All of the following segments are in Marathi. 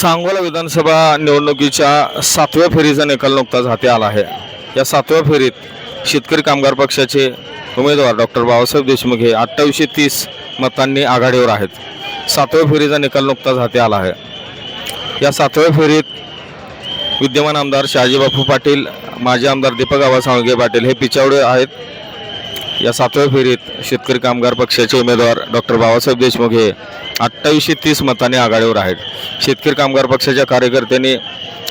सांगोला विधानसभा निवडणुकीच्या सातव्या फेरीचा निकाल नुकताच हाती आला आहे. या सातव्या फेरीत शेतकरी कामगार पक्षाचे उमेदवार डॉक्टर बाबासाहेब देशमुख हे अठ्ठावीसशे तीस मतांनी आघाडीवर आहेत. सातव्या फेरीचा निकाल नुकताच हाती आला आहे. या सातव्या फेरीत विद्यमान आमदार शहाजीबापू पाटील माजी आमदार दीपक आबा साळुंगे पाटील हे पिछावडे आहेत. या सातव्या फेरीत शेतकरी कामगार पक्षाचे उमेदवार डॉक्टर बाबासाहेब देशमुख हे अठ्ठावीसशे तीस मताने आघाडीवर आहेत. शेतकरी कामगार पक्षाच्या कार्यकर्त्यांनी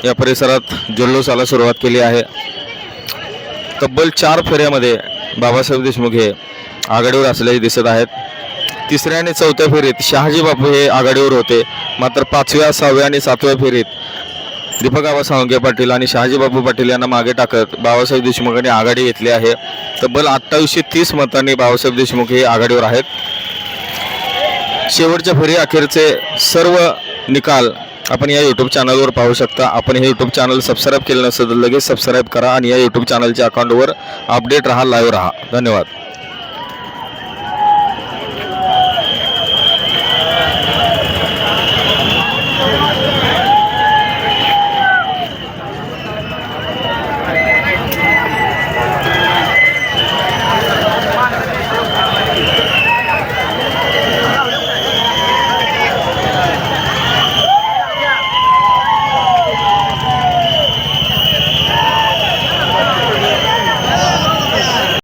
या परिसरात जल्लोषाला सुरुवात केली आहे. तब्बल चार फेऱ्यामध्ये बाबासाहेब देशमुख हे आघाडीवर असल्याचे दिसत आहेत. तिसऱ्या आणि चौथ्या फेरीत शहाजी बापू हे आघाडीवर होते. मात्र पाचव्या सहाव्या आणि सातव्या फेरीत दीपक आबा पाटील आणि शहाजीबाबू पाटील यांना मागे टाकत बाबासाहेब देशमुखांनी आघाडी घेतली आहे. तब्बल अठ्ठावीसशे तीस मतांनी बाबासाहेब देशमुख हे आघाडीवर आहेत. शेवटच्या फेरी अखेरचे सर्व निकाल आपण या यूट्यूब चॅनलवर पाहू शकता. आपण हे यूट्यूब चॅनल सबस्क्राईब केलं नसेल तर लगेच सबस्क्राईब करा आणि या यूट्यूब चॅनलच्या अकाउंटवर अपडेट राहा लाईव्ह राहा. धन्यवाद.